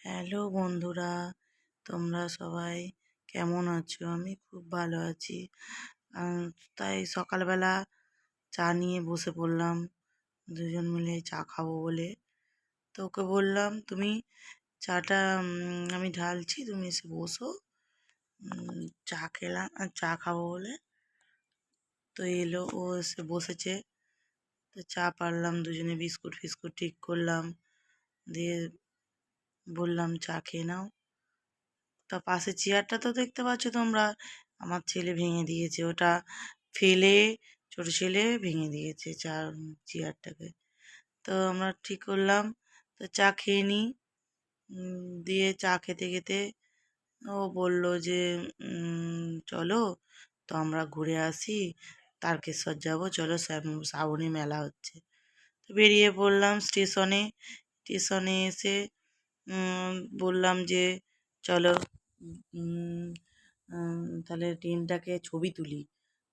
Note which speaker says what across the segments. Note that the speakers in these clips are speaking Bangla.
Speaker 1: হ্যালো বন্ধুরা, তোমরা সবাই কেমন আছো? আমি খুব ভালো আছি। তাই সকালবেলা চা নিয়ে বসে পড়লাম। দুজন মিলে চা খাব বলে। তো ওকে বললাম, তুমি চাটা আমি ঢালছি, তুমি এসে বসো। চা খেলাম, চা খাব বলে। তো এলো, ও এসে বসেছে। তো চা পারলাম, দুজনে বিস্কুট ফিস্কুট ঠিক করলাম। দিয়ে বললাম, চা খেয়ে নাও। তা পাশে চেয়ারটা তো দেখতে পাচ্ছ তোমরা, আমার ছেলে ভেঙে দিয়েছে, ওটা ফেলে, ছোট ছেলে ভেঙে দিয়েছে চা চেয়ারটাকে। তো আমরা ঠিক করলাম, তো চা খেয়ে নিই। দিয়ে চা খেতে খেতে ও বলল যে চলো, তো আমরা ঘুরে আসি, তারকেশ্বর যাব, চলো শ্রাবণী মেলা হচ্ছে। তো বেরিয়ে পড়লাম স্টেশনে স্টেশনে এসে বললাম যে, চলো তাহলে ট্রেনটাকে ছবি তুলি।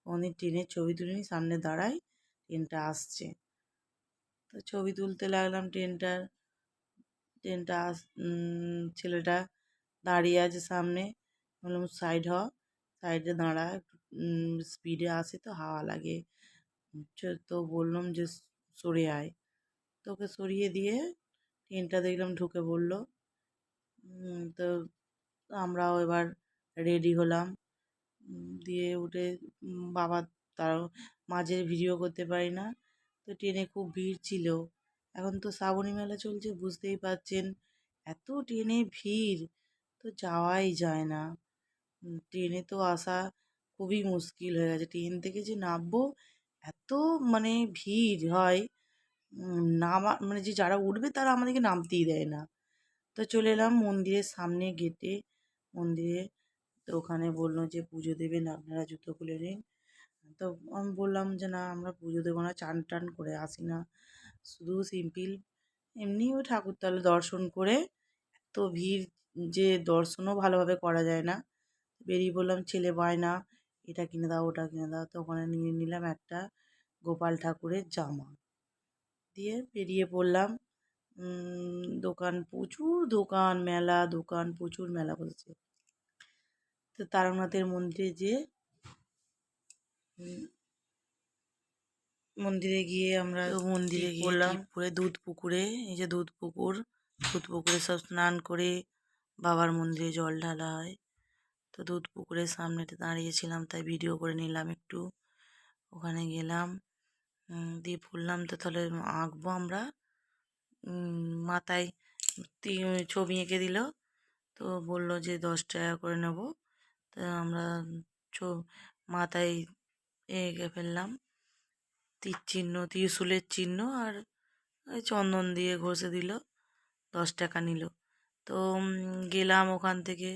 Speaker 1: অনেক ট্রেনের ছবি তুলিনি, সামনে দাঁড়াই, ট্রেনটা আসছে। তো ছবি তুলতে লাগলাম ট্রেনটার। ট্রেনটা আস ছেলেটা দাঁড়িয়ে আছে সামনে। বললাম, সাইড হ, সাইডে দাঁড়া স্পিডে আসে তো, হাওয়া লাগে। তো বললাম যে সরে আয়। তোকে সরিয়ে দিয়ে ট্রেনটা দেখলাম ঢুকে পড়ল। তো আমরাও এবার রেডি হলাম। দিয়ে উঠে বাবা তার মাঝে ভিডিও করতে পারি না। তো ট্রেনে খুব ভিড় ছিল। এখন তো শ্রাবণী মেলা চলছে, বুঝতেই পারছেন। এত ট্রেনে ভিড়, তো যাওয়াই যায় না। ট্রেনে তো আসা খুবই মুশকিল হয়ে গেছে। ট্রেন থেকে যে নামবো, এত মানে ভিড় হয়। নামা মানে যে যারা উঠবে তারা আমাদেরকে নামতেই দেয় না। তো চলে এলাম মন্দিরের সামনে গেটে মন্দিরে তো ওখানে বলল যে, পুজো দেবেন আপনারা জুতো খুলে নিন। তো আমি বললাম যে, না, আমরা পুজো দেবো না, চান টান করে আসি না। শুধু সিম্পল এমনি ওই ঠাকুরতলা দর্শন করে এত ভিড় যে দর্শনও ভালোভাবে করা যায় না। বেরিয়ে বললাম, ছেলে বায়না, এটা কিনে দাও, ওটা কিনে দাও। তো ওখানে নিয়ে নিলাম একটা গোপাল ঠাকুরের জামা। দিয়ে বেরিয়ে পড়লাম। দোকান প্রচুর দোকান মেলা দোকান প্রচুর মেলা বসেছে। তো তারকনাথের মন্দিরে যেয়ে উম, মন্দিরে গিয়ে আমরা মন্দিরে গিয়ে পড়লাম। পরে দুধ পুকুরে এই যে দুধ পুকুর দুধ পুকুরে সব স্নান করে বাবার মন্দিরে জল ঢালা হয়। তো দুধ পুকুরের সামনেতে দাঁড়িয়েছিলাম তাই ভিডিও করে নিলাম একটু। ওখানে গেলাম। দিয়ে পড়লাম তো তাহলে আঁকবো আমরা। মাথায় ছবি এঁকে দিল। তো বলল যে দশ টাকা করে নেব। তো আমরা মাথায় এঁকে ফেললাম। তীর চিহ্ন, ত্রিশূলের চিহ্ন আর ওই চন্দন দিয়ে ঘষে দিল। দশ টাকা নিল। তো গেলাম ওখান থেকে।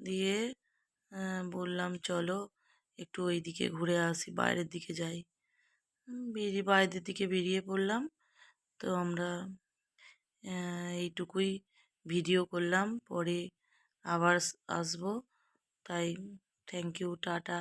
Speaker 1: দিয়ে বললাম চলো একটু ওই দিকে ঘুরে আসি, বাইরের দিকে যাই। বেরিয়ে, বাইরের দিকে বেরিয়ে পড়লাম। তো আমরা এইটুকুই ভিডিও করলাম। পরে আবার আসব। তাই থ্যাংক ইউ টাটা।